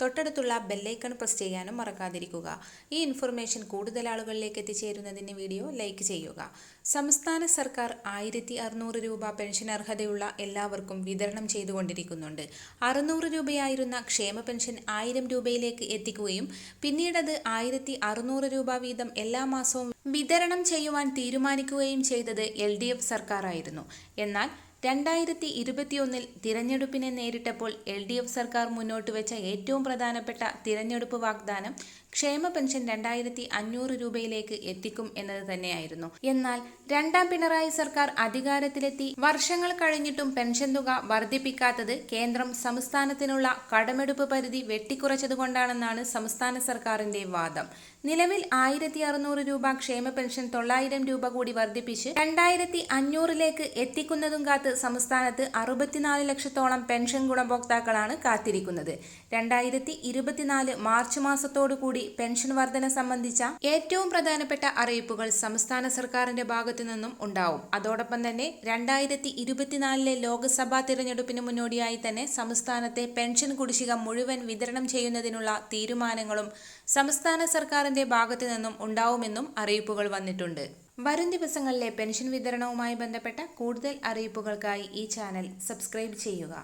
തൊട്ടടുത്തുള്ള bell icon press ചെയ്യാനും മറക്കാതിരിക്കുക. ഈ ഇൻഫർമേഷൻ കൂടുതൽ ആളുകളിലേക്ക് എത്തിച്ചേരുന്നതിന് വീഡിയോ ലൈക്ക് ചെയ്യുക. സംസ്ഥാന സർക്കാർ ആയിരത്തി അറുന്നൂറ് രൂപ പെൻഷൻ അർഹതയുള്ള എല്ലാവർക്കും വിതരണം ചെയ്തുകൊണ്ടിരിക്കുന്നുണ്ട്. അറുന്നൂറ് രൂപയായിരുന്ന ക്ഷേമ പെൻഷൻ ആയിരം രൂപയിലേക്ക് എത്തിക്കുകയും പിന്നീടത് ആയിരത്തി അറുന്നൂറ് രൂപ വീതം എല്ലാ മാസവും വിതരണം ചെയ്യുവാൻ തീരുമാനിക്കുകയും ചെയ്തത് എൽ ഡി എഫ് സർക്കാരായിരുന്നു. എന്നാൽ രണ്ടായിരത്തി ഇരുപത്തിയൊന്നിൽ തിരഞ്ഞെടുപ്പിനെ നേരിട്ടപ്പോൾ എൽ ഡി എഫ് സർക്കാർ മുന്നോട്ട് വെച്ച ഏറ്റവും പ്രധാനപ്പെട്ട തിരഞ്ഞെടുപ്പ് വാഗ്ദാനം ക്ഷേമ പെൻഷൻ രണ്ടായിരത്തി അഞ്ഞൂറ് രൂപയിലേക്ക് എത്തിക്കും എന്നത് തന്നെയായിരുന്നു. എന്നാൽ രണ്ടാം പിണറായി സർക്കാർ അധികാരത്തിലെത്തി വർഷങ്ങൾ കഴിഞ്ഞിട്ടും പെൻഷൻ തുക വർദ്ധിപ്പിക്കാത്തത് കേന്ദ്രം സംസ്ഥാനത്തിനുള്ള കടമെടുപ്പ് പരിധി വെട്ടിക്കുറച്ചതുകൊണ്ടാണെന്നാണ് സംസ്ഥാന സർക്കാരിന്റെ വാദം. നിലവിൽ ആയിരത്തി അറുന്നൂറ് രൂപ ക്ഷേമ പെൻഷൻ തൊള്ളായിരം രൂപ കൂടി വർദ്ധിപ്പിച്ച് രണ്ടായിരത്തി അഞ്ഞൂറിലേക്ക് എത്തിക്കുന്നതും കാത്ത് സംസ്ഥാനത്ത് അറുപത്തിനാല് ലക്ഷത്തോളം പെൻഷൻ ഗുണഭോക്താക്കളാണ് കാത്തിരിക്കുന്നത്. രണ്ടായിരത്തി ഇരുപത്തിനാല് മാർച്ച് മാസത്തോടു കൂടി പെൻഷൻ വർധന സംബന്ധിച്ച ഏറ്റവും പ്രധാനപ്പെട്ട അറിയിപ്പുകൾ സംസ്ഥാന സർക്കാരിന്റെ ഭാഗത്തു നിന്നും ഉണ്ടാവും. അതോടൊപ്പം തന്നെ രണ്ടായിരത്തി ഇരുപത്തിനാലിലെ ലോക്സഭാ തിരഞ്ഞെടുപ്പിന് മുന്നോടിയായി തന്നെ സംസ്ഥാനത്തെ പെൻഷൻ കുടിശ്ശിക മുഴുവൻ വിതരണം ചെയ്യുന്നതിനുള്ള തീരുമാനങ്ങളും സംസ്ഥാന സർക്കാരിന്റെ ഭാഗത്തു നിന്നും ഉണ്ടാവുമെന്നും അറിയിപ്പുകൾ വന്നിട്ടുണ്ട്. വരും ദിവസങ്ങളിലെ പെൻഷൻ വിതരണവുമായി ബന്ധപ്പെട്ട കൂടുതൽ അറിയിപ്പുകൾക്കായി ഈ ചാനൽ സബ്സ്ക്രൈബ് ചെയ്യുക.